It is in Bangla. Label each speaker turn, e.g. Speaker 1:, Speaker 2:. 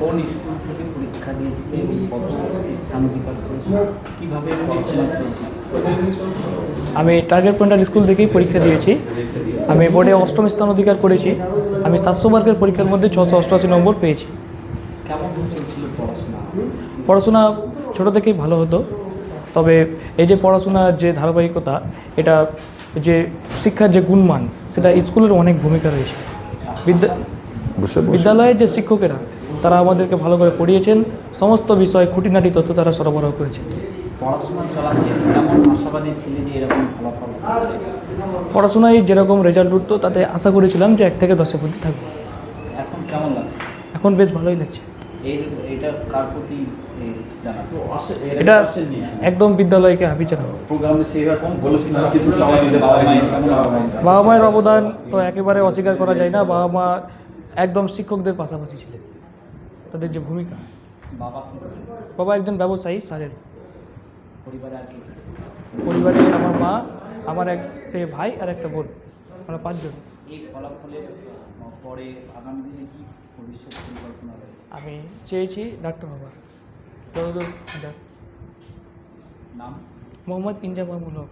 Speaker 1: কোন স্কুল থেকে পরীক্ষা দিয়েছিলেন কীভাবে
Speaker 2: আমি টার্গেট পয়েন্টার স্কুল থেকেই পরীক্ষা দিয়েছি। আমি বোর্ডে অষ্টম স্থান অধিকার করেছি। আমি সাতশো মার্কের পরীক্ষার মধ্যে ছশো অষ্টআশি নম্বর পেয়েছি।
Speaker 1: কেমন চলছিল পড়াশোনা?
Speaker 2: পড়াশোনা ছোটো থেকেই ভালো হতো। তবে এই যে পড়াশোনার যে ধারাবাহিকতা এটা যে শিক্ষার যে গুণমান সেটা স্কুলের অনেক ভূমিকা রয়েছে। বিদ্যা বিদ্যালয়ের যে শিক্ষকেরা তারা আমাদেরকে ভালো করে পড়িয়েছেন। সমস্ত বিষয় খুঁটিনাটি তথ্য তারা সরবরাহ করেছে? পড়াশোনায় যেরকম রেজাল্ট উঠতো তাতে আশা করেছিলাম যে এক থেকে দশের মধ্যে থাকব।
Speaker 1: এখন কেমন লাগছে?
Speaker 2: এখন বেশ ভালোই লাগছে।
Speaker 1: এটা কার প্রতি
Speaker 2: এটা একদম বিদ্যালয়কে জানাব।
Speaker 3: বাবা মায়ের বাবা মায়ের
Speaker 2: অবদান তো একেবারে অস্বীকার করা যায় না। বাবা মা একদম শিক্ষকদের পাশাপাশি ছিলেন। তাদের যে ভূমিকা।
Speaker 1: বাবা
Speaker 2: বাবা একজন ব্যবসায়ী স্যারের।
Speaker 1: পরিবারে?
Speaker 2: আমার মা আমার একটা ভাই আর একটা বোন। আমরা পাঁচজন। আমি চেয়েছি ডাক্তার হবার। যতদূর
Speaker 1: নাম?
Speaker 2: মোহাম্মদ ইনজামামুল হক